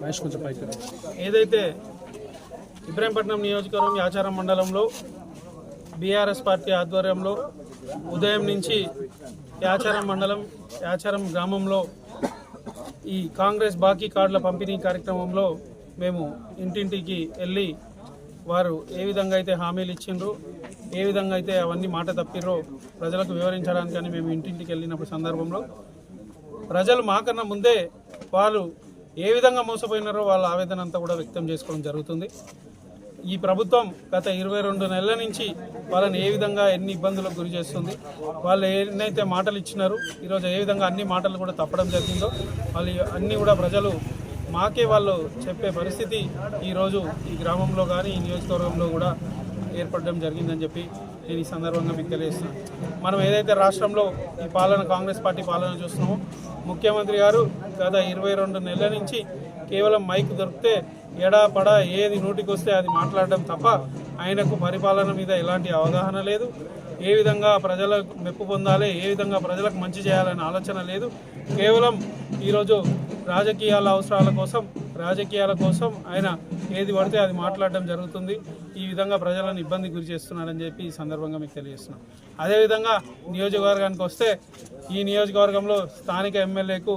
మహేష్ కొంచెం పైకి ఏదైతే ఇబ్రాహీంపట్నం నియోజకవర్గం యాచారం మండలంలో బీఆర్ఎస్ పార్టీ ఆధ్వర్యంలో ఉదయం నుంచి యాచారం మండలం యాచారం గ్రామంలో ఈ కాంగ్రెస్ బాకీ కార్డుల పంపిణీ కార్యక్రమంలో మేము ఇంటింటికి వెళ్ళి వారు ఏ విధంగా అయితే హామీలు ఇచ్చిండ్రో ఏ విధంగా అయితే అవన్నీ మాట తప్పిర్రో ప్రజలకు వివరించడానికని మేము ఇంటింటికి వెళ్ళినప్పుడు సందర్భంలో ప్రజలు మాకన్నా ముందే వాళ్ళు ఏ విధంగా మోసపోయినారో వాళ్ళ ఆవేదన అంతా కూడా వ్యక్తం చేసుకోవడం జరుగుతుంది. ఈ ప్రభుత్వం గత ఇరవై రెండు నెలల నుంచి వాళ్ళని ఏ విధంగా ఎన్ని ఇబ్బందులకు గురి చేస్తుంది వాళ్ళు ఎన్నైతే మాటలు ఇచ్చినారు ఈరోజు ఏ విధంగా అన్ని మాటలు కూడా తప్పడం జరిగిందో వాళ్ళు అన్నీ కూడా ప్రజలు మాకే వాళ్ళు చెప్పే పరిస్థితి ఈరోజు ఈ గ్రామంలో కానీ ఈ నియోజకవర్గంలో కూడా ఏర్పడడం జరిగిందని చెప్పి నేను ఈ సందర్భంగా మీకు తెలియజేస్తున్నాను. మనం ఏదైతే రాష్ట్రంలో ఈ పాలన కాంగ్రెస్ పార్టీ పాలన చూస్తున్నామో ముఖ్యమంత్రి గారు గత ఇరవై రెండు నెలల నుంచి కేవలం మైక్ దొరికితే ఎడా పడా ఏది నోటికొస్తే అది మాట్లాడడం తప్ప ఆయనకు పరిపాలన మీద ఎలాంటి అవగాహన లేదు. ఏ విధంగా ప్రజలకు మెప్పు పొందాలి ఏ విధంగా ప్రజలకు మంచి చేయాలనే ఆలోచన లేదు. కేవలం ఈరోజు రాజకీయాల అవసరాల కోసం రాజకీయాల కోసం ఆయన ఏది పడితే అది మాట్లాడడం జరుగుతుంది. ఈ విధంగా ప్రజలను ఇబ్బంది గురి చేస్తున్నారని చెప్పి ఈ సందర్భంగా మీకు తెలియజేస్తున్నాం. అదేవిధంగా నియోజకవర్గానికి వస్తే ఈ నియోజకవర్గంలో స్థానిక ఎమ్మెల్యేకు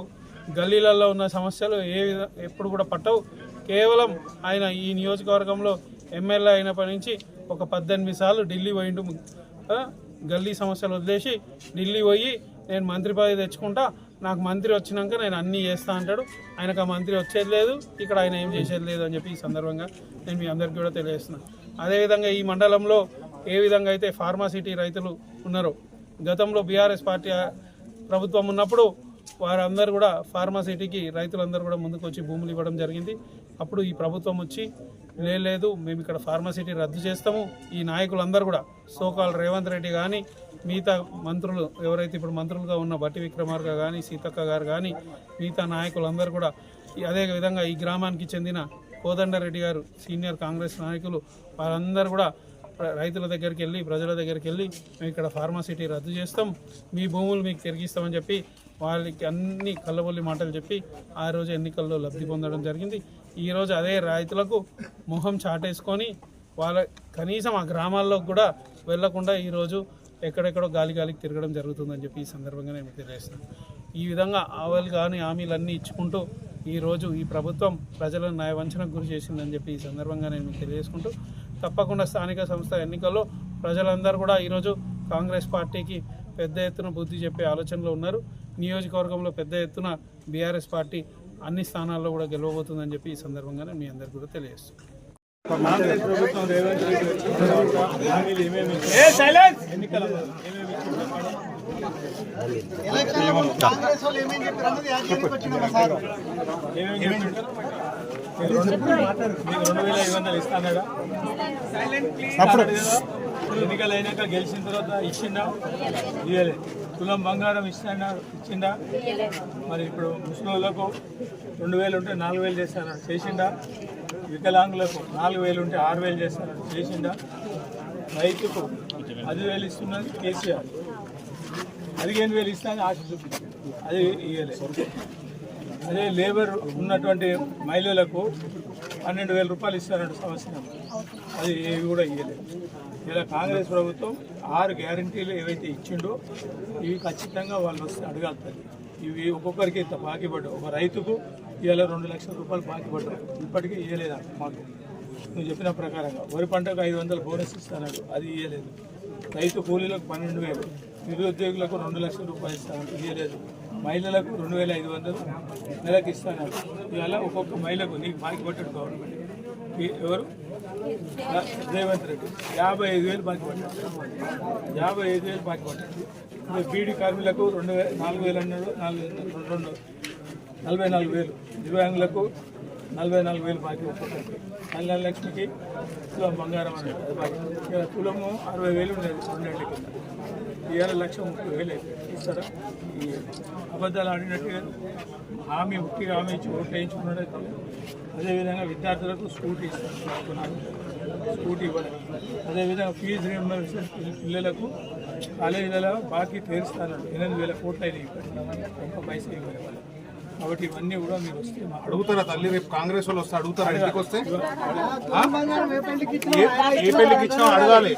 గల్లీలలో ఉన్న సమస్యలు ఏ విధ ఎప్పుడు కూడా పట్టవు. కేవలం ఆయన ఈ నియోజకవర్గంలో ఎమ్మెల్యే అయినప్పటి నుంచి ఒక పద్దెనిమిది సార్లు ఢిల్లీ పోయిండు. గల్లీ సమస్యలు వదిలేసి ఢిల్లీ పోయి నేను మంత్రి పదవి తెచ్చుకుంటా నాకు మంత్రి వచ్చినాక నేను అన్నీ చేస్తా అంటాడు. ఆయనకు ఆ మంత్రి వచ్చేది లేదు ఇక్కడ ఆయన ఏం చేసేది లేదు అని చెప్పి ఈ సందర్భంగా నేను మీ అందరికీ కూడా తెలియజేస్తున్నాను అదేవిధంగా ఈ మండలంలో ఏ విధంగా అయితే ఫార్మాసిటీ రైతులు ఉన్నారో గతంలో బీఆర్ఎస్ పార్టీ ప్రభుత్వం ఉన్నప్పుడు వారందరూ కూడా ఫార్మాసిటీకి రైతులందరూ కూడా ముందుకు వచ్చి భూములు ఇవ్వడం జరిగింది. అప్పుడు ఈ ప్రభుత్వం వచ్చి లేదు మేము ఇక్కడ ఫార్మాసిటీ రద్దు చేస్తాము. ఈ నాయకులందరూ కూడా సోకాల్ రేవంత్ రెడ్డి కానీ మిగతా మంత్రులు ఎవరైతే ఇప్పుడు మంత్రులుగా ఉన్న బట్టి విక్రమార్క కానీ సీతక్క గారు కానీ మిగతా నాయకులందరూ కూడా అదే విధంగా ఈ గ్రామానికి చెందిన కోదండరెడ్డి గారు సీనియర్ కాంగ్రెస్ నాయకులు వారందరూ కూడా రైతుల దగ్గరికి వెళ్ళి ప్రజల దగ్గరికి వెళ్ళి మేము ఇక్కడ ఫార్మాసిటీ రద్దు చేస్తాం. మీ భూములు మీకు తిరిగిస్తామని చెప్పి వాళ్ళకి అన్ని కళ్ళబొల్లి మాటలు చెప్పి ఆ రోజు ఎన్నికల్లో లబ్ధి పొందడం జరిగింది. ఈరోజు అదే రైతులకు మొహం చాటేసుకొని వాళ్ళ కనీసం ఆ గ్రామాల్లో కూడా వెళ్ళకుండా ఈరోజు ఎక్కడెక్కడో గాలి గాలికి తిరగడం జరుగుతుందని చెప్పి ఈ సందర్భంగా నేను తెలియజేస్తాను ఈ విధంగా ఆవలు కానీ హామీలన్నీ ఇచ్చుకుంటూ ఈరోజు ఈ ప్రభుత్వం ప్రజలను న్యాయవంచనకు గురి చేసిందని చెప్పి ఈ సందర్భంగా నేను మీకు తెలియజేసుకుంటూ తప్పకుండా స్థానిక సంస్థ ఎన్నికల్లో ప్రజలందరూ కూడా ఈరోజు కాంగ్రెస్ పార్టీకి పెద్ద ఎత్తున బుద్ధి చెప్పే ఆలోచనలో ఉన్నారు. నియోజకవర్గంలో పెద్ద ఎత్తున బీఆర్ఎస్ పార్టీ అన్ని స్థానాల్లో కూడా గెలవబోతుందని చెప్పి ఈ సందర్భంగా నేను మీ అందరికీ కూడా తెలియజేస్తున్నాను? ఎన్నికల ఎన్నికలు అయినాక గెలిచిన తర్వాత ఇచ్చిండా ఇవ్వలే తులం బంగారం ఇస్తాడా ఇచ్చిండా మరి ఇప్పుడు ముస్లింలకు రెండు వేలు ఉంటే నాలుగు వేలు చేస్తారా చేసిండా వికలాంగులకు నాలుగు వేలు ఉంటే ఆరు వేలు చేస్తాడు చేసిండా రైతుకు పదివేలు ఇస్తున్నది కేసీఆర్ పదిహేను వేలు ఇస్తాను ఆశ చూపించింది అది ఇవ్వలేదు అదే లేబర్ ఉన్నటువంటి మహిళలకు పన్నెండు వేల రూపాయలు ఇస్తారంట సంవత్సరం. అది ఏవి కూడా ఇవ్వలేదు ఇలా కాంగ్రెస్ ప్రభుత్వం ఆరు గ్యారంటీలు ఏవైతే ఇచ్చిండో ఇవి ఖచ్చితంగా వాళ్ళు వస్తే అడగాలి ఇవి ఒక్కొక్కరికి ఇంత బాకీ పడ్డావు ఒక రైతుకు ఇవాళ రెండు లక్షల రూపాయలు బాకీ పడ్డారు. ఇప్పటికీ ఇవ్వలేదు మాకు. నువ్వు చెప్పిన ప్రకారంగా వరి పంటకు ఐదు వందలు బోనస్ ఇస్తాడు అది ఇవ్వలేదు రైతు కూలీలకు పన్నెండు వేలు. నిరుద్యోగులకు రెండు లక్షల రూపాయలు ఇస్తాను ఇవ్వలేదు మహిళలకు రెండు వేల ఐదు వందలు నెలకు ఇస్తాను ఇవాళ ఒక్కొక్క మహిళకు నీకు బాకీ పట్టాడు గవర్నమెంట్ ఎవరు? రేవంత్ రెడ్డి. యాభై ఐదు వేలు బాకీ పట్టాడు. యాభై ఐదు వేలు బాకీ పట్టాడు. బీడీ కార్మికులకు రెండు వేల నాలుగు వేలు అన్నాడు. నాలుగు రెండు రెండు నలభై నాలుగు వేలు. దివ్యాంగులకు నలభై నాలుగు వేలు బాకీ ఒక్కొక్కరికి. కళ్యాణ లక్ష్మికి తులం బంగారం అనేది అది బాకీ. ఇలా తులము అరవై వేలు ఉండేది రెండేళ్ళ కింద. ఇవాళ లక్ష ముప్పై వేలు అయిపోయింది. ఇస్తారా? ఈ అబద్ధాలు ఆడినట్టుగా హామీ ఉట్టి హామీ ఇచ్చి ఓట్లు వేయించుకున్నట్టు అదేవిధంగా విద్యార్థులకు స్కూటీ ఇస్తున్నారు స్కూటీ ఇవ్వడం అదేవిధంగా ఫీజు రియంబర్స్మెంట్ పిల్లలకు కాలేజీలలో బాకీ తీరుస్తాను ఎనిమిది వేల కోట్లు అయినాయి ఇప్పటికి. పైసలు ఇవ్వాలి? కాబట్టి ఇవన్నీ కూడా మీరు వస్తే అడుగుతారా తల్లి? రేపు కాంగ్రెస్ వాళ్ళు వస్తే అడుగుతారా? ఇంటికి వస్తే? ఏ పెళ్ళికి ఇచ్చినా అడగాలి.